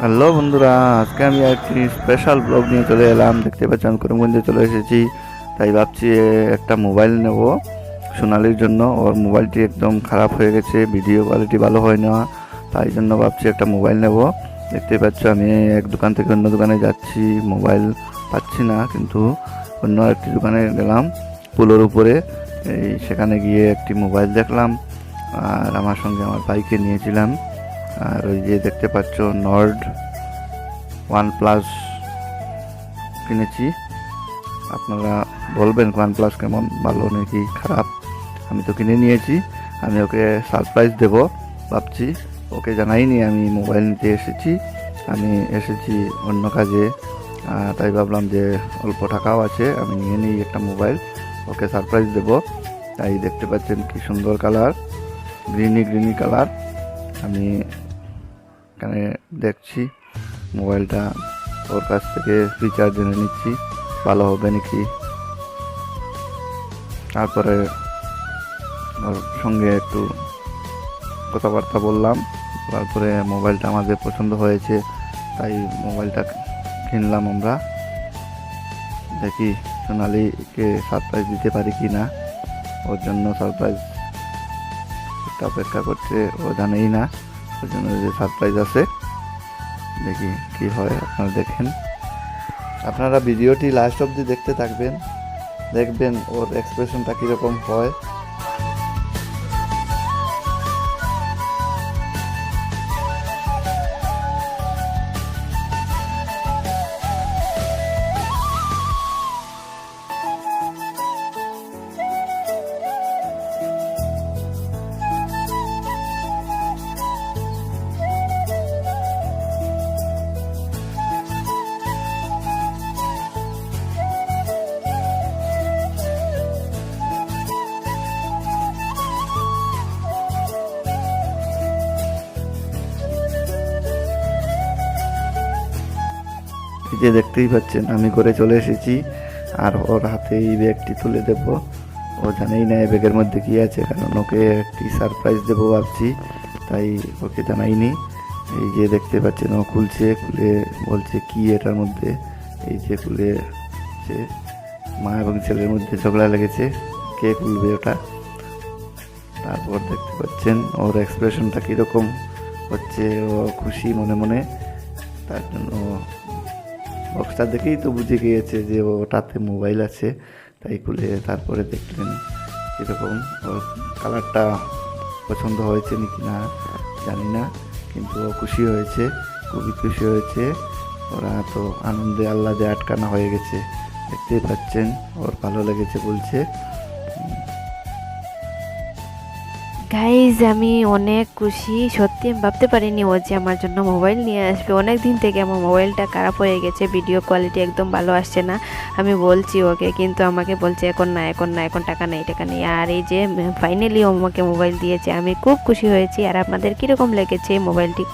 Hello বন্ধুরা, আজকে আমি একটি স্পেশাল ব্লগ নিয়ে চলে এলাম। দেখতে পাচ্ছেন করিমগঞ্জে চলে এসেছি। তাই ভাবছি একটা মোবাইল নেব সোনালির জন্য। ওর মোবাইলটি একদম খারাপ হয়ে গেছে ভিডিও কোয়ালিটি ভালো হয় না। তাই জন্য ভাবছি একটা মোবাইল নেব। দেখতে পাচ্ছ, আমি এক দোকান থেকে অন্য দোকানে যাচ্ছি। মোবাইল পাচ্ছি না, কিন্তু অন্য একটি দোকানে গেলাম পুলোর উপরে। এই সেখানে গিয়ে একটি মোবাইল দেখলাম। আর আমার সঙ্গে আমার বাইকে নিয়েছিলাম। আর ওই যে দেখতে পাচ্ছ নর্ড ওয়ান প্লাস কিনেছি। আপনারা বলবেন ওয়ান প্লাস কেমন, ভালো নাকি খারাপ? আমি তো কিনে নিয়েছি, আমি ওকে সারপ্রাইজ দেব, ভাবছি। ওকে জানাইনি, আমি মোবাইল নিতে এসেছি, আমি এসেছি অন্য কাজে। তাই ভাবলাম যে অল্প টাকাও আছে, আমি নিয়ে নিই একটা মোবাইল ওকে সারপ্রাইজ দেব। তাই দেখতে পাচ্ছেন কি সুন্দর কালার গ্রিনি গ্রিনি কালার আমি এখানে দেখছি। মোবাইলটা ওর কাছ থেকে রিচার্জ জেনে নিচ্ছি। ভালো হবে নাকি? তারপরে ওর সঙ্গে একটু কথাবার্তা বললাম। তারপরে মোবাইলটা আমাদের পছন্দ হয়েছে, তাই মোবাইলটা কিনলাম আমরা। দেখি সোনালিকে সারপ্রাইজ দিতে পারি কি না ওর জন্য সারপ্রাইজ অপেক্ষা করছে, ও জানেই না। ওর জন্য যে সারপ্রাইজ আছে। দেখি কি হয়, আপনারা দেখেন। আপনারা ভিডিওটি লাস্ট অবধি দেখতে থাকবেন। দেখবেন ওর এক্সপ্রেশনটা কীরকম হয়। এই যে দেখতেই পাচ্ছেন, আমি করে চলে এসেছি। আর ওর হাতে এই ব্যাগটি তুলে দেব। ও জানেই না এই ব্যাগের মধ্যে কী আছে, কারণ ওকে একটি সারপ্রাইজ দেবো ভাবছি। তাই ওকে জানাইনি। এই যে দেখতে পাচ্ছেন, ও খুলছে, খুলে বলছে কি এটার মধ্যে। এই যে খুলে যে মা এবং ছেলের মধ্যে ঝগড়া লেগেছে। কে খুলবে ওটা? তারপর দেখতে পাচ্ছেন, ওর এক্সপ্রেশনটা কীরকম হচ্ছে, ও খুশি মনে মনে। তার জন্য বক্সটা দেখেই তো বুঝে গিয়েছে যে ওটাতে মোবাইল আছে, তাই খুলে তারপরে দেখলেন এরকম ওর কালারটা পছন্দ হয়েছে নাকি না জানি না, কিন্তু ও খুশি হয়েছে, খুবই খুশি হয়েছে। ওরা তো আনন্দে আল্লাদে আটকানা হয়ে গেছে, দেখতেই পাচ্ছেন, ওর ভালো লেগেছে বলছে। গাইজ আমি অনেক খুশি। সত্যি আমি ভাবতে পারিনি ও যে আমার জন্য মোবাইল নিয়ে আসবে। অনেক দিন থেকে আমার মোবাইলটা খারাপ হয়ে গেছে ভিডিও কোয়ালিটি একদম ভালো আসছে না। আমি বলছি ওকে, কিন্তু আমাকে বলছে, এখন না এখন না, এখন টাকা নেই টাকা নেই। আর এই যে ফাইনালি ও আমাকে মোবাইল দিয়েছে। আমি খুব খুশি হয়েছি। আর আপনাদের কীরকম লেগেছে মোবাইলটি?